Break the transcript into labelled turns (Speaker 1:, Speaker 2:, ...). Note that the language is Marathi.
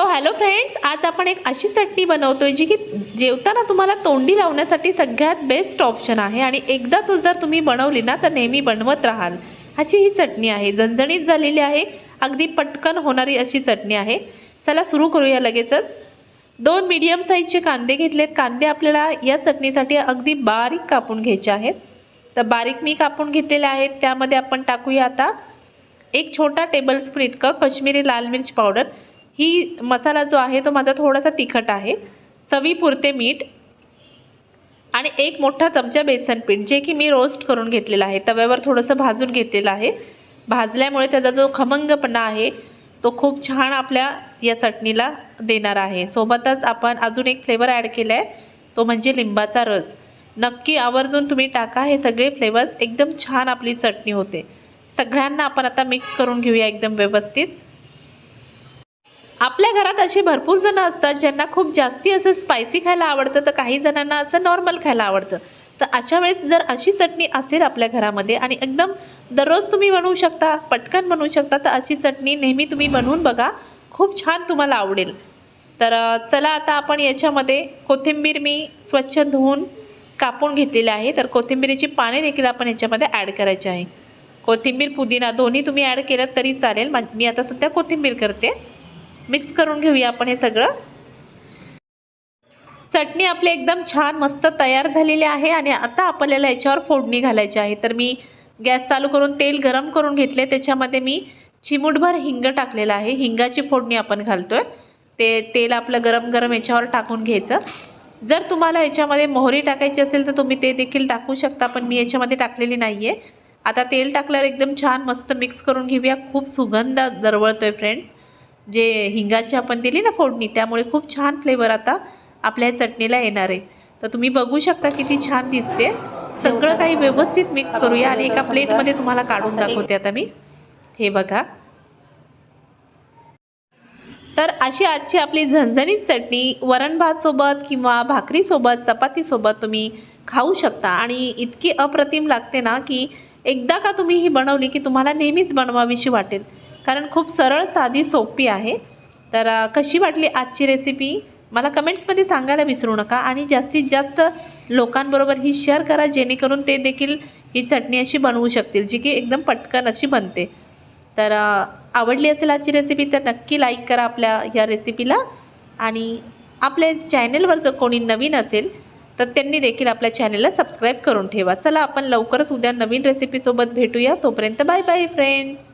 Speaker 1: सो हॅलो फ्रेंड्स आज आपण एक अशी चटणी बनवतोय जी की जेवताना तुम्हाला तोंडी लावण्यासाठी सगळ्यात बेस्ट ऑप्शन आहे आणि एकदा तो जर तुम्ही बनवली ना तर नेहमी बनवत राहाल. अशी ही चटणी आहे. झणझणीत झालेली आहे. अगदी पटकन होणारी अशी चटणी आहे. चला सुरू करूया लगेचच. दोन मीडियम साईजचे कांदे घेतलेत. कांदे आपल्याला या चटणीसाठी अगदी बारीक कापून घ्यायचे आहेत. तर बारीक मी कापून घेतलेले आहेत. त्यामध्ये आपण टाकूया आता एक छोटा टेबलस्पून इतकं कश्मीरी लाल मिरच पावडर ही मसाला जो आहे तो माझा थोडासा तिखट आहे. चवीपुरते मीठ आणि एक मोठा चमचा बेसन पीठ जे की मी रोस्ट करून घेतलेलं आहे. तव्यावर थोडंसं भाजून घेतलेलं आहे. भाजल्यामुळे त्याचा जो खमंगपणा आहे तो खूप छान आपल्या या चटणीला देणार आहे. सोबतच आपण अजून एक फ्लेवर ॲड केला आहे तो म्हणजे लिंबाचा रस. नक्की आवर्जून तुम्ही टाका हे सगळे फ्लेवर्स एकदम छान आपली चटणी होते. सगळ्यांना आपण आता मिक्स करून घेऊया एकदम व्यवस्थित. आपल्या घरात असे भरपूर जण असतात ज्यांना खूप जास्ती असं स्पायसी खायला आवडतं तर काही जणांना असं नॉर्मल खायला आवडतं. तर अशा वेळेस जर अशी चटणी असेल आपल्या घरामध्ये आणि एकदम दररोज तुम्ही बनवू शकता पटकन बनवू शकता तर अशी चटणी नेहमी तुम्ही बनवून बघा. खूप छान तुम्हाला आवडेल. तर चला आता आपण याच्यामध्ये कोथिंबीर मी स्वच्छ धुवून कापून घेतलेली आहे. तर कोथिंबीरीची पाने देखील आपण याच्यामध्ये ॲड करायची आहे. कोथिंबीर पुदिना दोन्ही तुम्ही ॲड केलं तरी चालेल. मी आता सध्या कोथिंबीर करते. मिक्स करून घेऊया आपण हे सगळं. चटणी आपली एकदम छान मस्त तयार झालेली आहे आणि आता आपल्याला याच्यावर फोडणी घालायची आहे. तर मी गॅस चालू करून तेल गरम करून घेतले. त्याच्यामध्ये मी चिमूटभर हिंग टाकलेलं आहे. हिंगाची फोडणी आपण घालतोय. ते तेल आपलं गरम गरम याच्यावर टाकून घ्यायचं. जर तुम्हाला याच्यामध्ये मोहरी टाकायची असेल तर तुम्ही ते देखील टाकू शकता पण मी याच्यामध्ये टाकलेली नाही आहे आता तेल टाकल्यावर एकदम छान मस्त मिक्स करून घेऊया. खूप सुगंध दरवळतोय फ्रेंड्स जे हिंगाची आपण दिली ना फोडणी त्यामुळे खूप छान फ्लेवर आता आपल्या चटणीला येणार आहे. तर तुम्ही बघू शकता किती छान दिसते. सगळं काही व्यवस्थित मिक्स करूया आणि एका प्लेटमध्ये तुम्हाला काढून दाखवते आता मी. हे बघा. तर अशी आजची आपली झणझणीत चटणी वरण भात सोबत किंवा भाकरीसोबत चपातीसोबत तुम्ही खाऊ शकता. आणि इतकी अप्रतिम लागते ना की एकदा का तुम्ही ही बनवली की तुम्हाला नेहमीच बनवावीशी वाटेल. कारण खूप सरळ साधी सोपी आहे. तर कशी वाटली आजची रेसिपी मला कमेंट्समध्ये सांगायला विसरू नका आणि जास्तीत जास्त लोकांबरोबर ही शेअर करा जेणेकरून ते देखील ही चटणी अशी बनवू शकतील जी की एकदम पटकन अशी बनते. तर आवडली असेल आजची रेसिपी तर नक्की लाईक करा आपल्या ह्या रेसिपीला आणि आपल्या चॅनेलवर जर कोणी नवीन असेल तर त्यांनी देखील आपल्या चॅनेलला सबस्क्राईब करून ठेवा. चला आपण लवकरच उद्या नवीन रेसिपीसोबत भेटूया. तोपर्यंत बाय बाय फ्रेंड्स